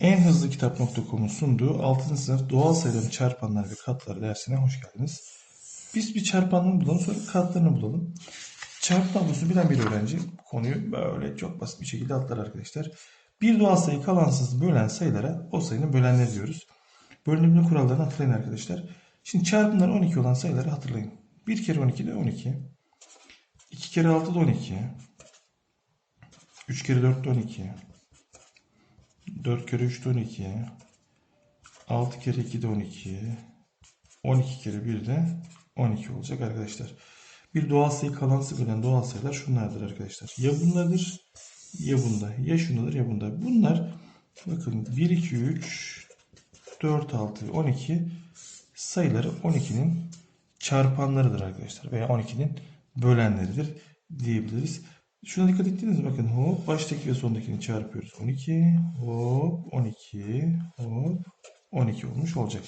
En hızlı kitap.com'un sunduğu 6. sınıf doğal sayıların çarpanları ve katları dersine hoş geldiniz. Biz bir çarpanını bulalım sonra katlarını bulalım. Çarpı tablosu bilen bir öğrenci konuyu böyle çok basit bir şekilde atlar arkadaşlar. Bir doğal sayı kalansız bölen sayılara o sayının bölenleri diyoruz. Bölünebilme kurallarını hatırlayın arkadaşlar. Şimdi çarpımlar 12 olan sayıları hatırlayın. 1 kere 12 de 12. 2 kere 6 da 12. 3 kere 4 de 12. 4 kere 3 de 12. 6 kere 2 de 12. 12 kere 1 de 12 olacak arkadaşlar. Bir doğal sayı kalansı bölen doğal sayılar şunlardır arkadaşlar. Ya bunlardır ya bunda. Ya şundadır ya bunda. Bunlar bakın 1, 2, 3, 4, 6, 12 sayıları 12'nin çarpanlarıdır arkadaşlar. Veya 12'nin bölenleridir diyebiliriz. Şuna dikkat ettiniz? Bakın hop baştaki ve sondakini çarpıyoruz. 12 hop 12 hop 12 olmuş olacak.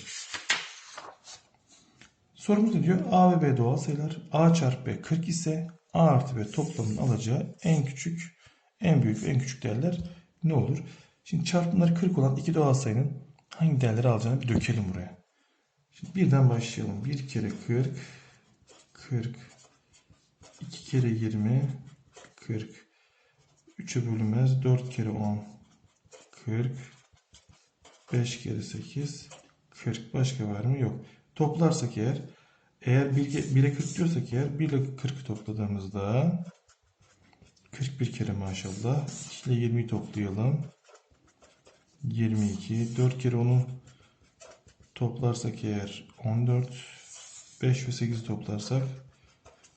Sorumuz ne diyor? A ve B doğal sayılar. A çarpı B 40 ise A artı B toplamının alacağı en küçük, en büyük ve en küçük değerler ne olur? Şimdi çarpımları 40 olan iki doğal sayının hangi değerleri alacağını bir dökelim buraya. Şimdi birden başlayalım. 1 kere 40, 40, 2 kere 20, 40, 3'e bölünmez, 4 kere 10, 40, 5 kere 8, 40. Başka var mı? Yok. Toplarsak eğer, eğer 1'e 40 diyorsak eğer 1 ile 40'ı topladığımızda 41 kere maşallah. 2 ile 20'yi toplayalım. 22. 4 kere 10'u toplarsak eğer 14. 5 ve 8'i toplarsak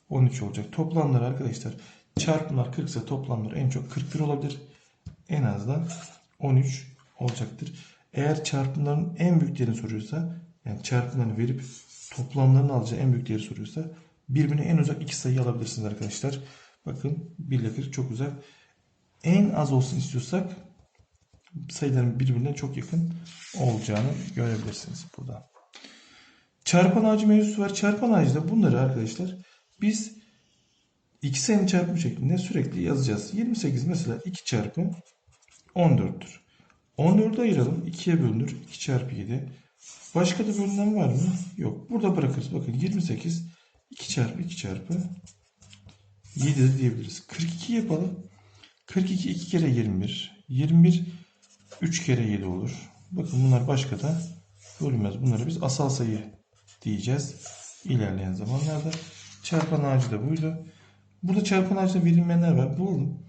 13 olacak. Toplamlar arkadaşlar çarpımlar 40 ise toplamlar en çok 41 olabilir. En az da 13 olacaktır. Eğer çarpımların en büyük değerini soruyorsa yani çarpımlarını verip toplamlarını alacağı en büyük değeri soruyorsa birbirine en uzak iki sayı alabilirsiniz arkadaşlar. Bakın 1 ile 40 çok uzak. En az olsun istiyorsak sayıların birbirine çok yakın olacağını görebilirsiniz burada. Çarpan ağacı mevzusu var. Çarpan ağacında bunları arkadaşlar biz iki sayının çarpımı şeklinde sürekli yazacağız. 28 mesela 2 çarpı 14'tür. 14'ü ayıralım. 2'ye bölünür. 2 çarpı 7. Başka da bölünen var mı? Yok. Burada bırakırız. Bakın 28 2 çarpı 2 çarpı 7 diyebiliriz. 42 yapalım. 42 2 kere 21. 21 3 kere 7 olur. Bakın bunlar başka da bölünmez. Bunları biz asal sayı diyeceğiz. İlerleyen zamanlarda. Çarpan ağacı da buydu. Burada çarpan ağacında bilinmeyenler var. Bulalım.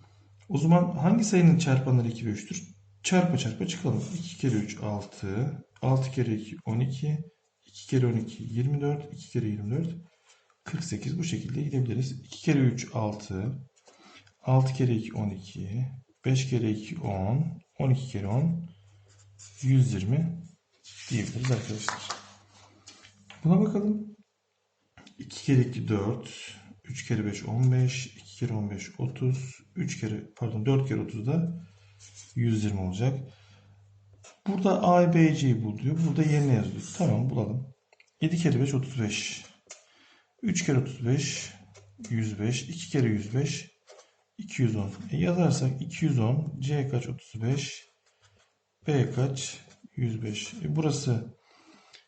O zaman hangi sayının çarpanları 2 ve 3'tür? Çarpa çarpa çıkalım. 2 kere 3 6. 6 kere 2 12. 2 kere 12 24. 2 kere 24 48. Bu şekilde gidebiliriz. 2 kere 3 6. 6 kere 2 12. 5 kere 2 10. 12 kere 10 120 diyebiliriz arkadaşlar. Buna bakalım. 2 kere 2 4. 3 kere 5 15. 2 kere 15 30. 3 kere pardon 4 kere 30 da 120 olacak. Burada A, B, C'yi bul diyor. Burada yerine yazıyor. Tamam bulalım. 7 kere 5 35. 3 kere 35 105. 2 kere 105 210. E yazarsak 210. C kaç 35. B kaç 105. E burası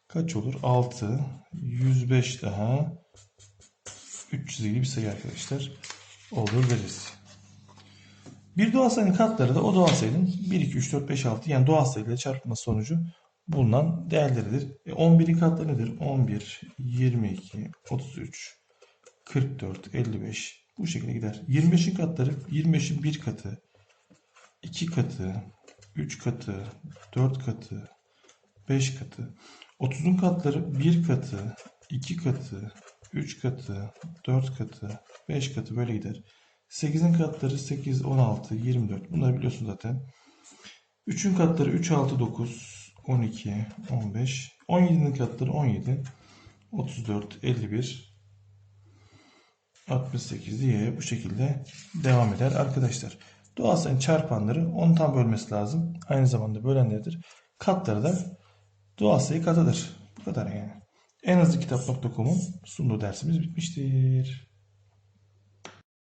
kaç olur? 6. 105 daha 300 bir sayı arkadaşlar. Olur deriz. Bir doğal sayının katları da o doğal sayının 1, 2, 3, 4, 5, 6 yani doğal sayıyla çarpılması sonucu bulunan değerleridir. E 11'in katları nedir? 11, 22, 33, 44, 55 bu şekilde gider. 25'in katları 25'in 1 katı, 2 katı, 3 katı, 4 katı, 5 katı. 30'un katları 1 katı, 2 katı, 3 katı, 4 katı, 5 katı böyle gider. 8'in katları 8, 16, 24. Bunları biliyorsun zaten. 3'ün katları 3, 6, 9, 12, 15. 17'nin katları 17, 34, 51, 68 diye bu şekilde devam eder arkadaşlar. Doğal sayının çarpanları 10 tam bölmesi lazım. Aynı zamanda bölenleridir. Katları da doğal sayı katıdır. Bu kadar yani. En hızlı kitap.com'un sunduğu dersimiz bitmiştir.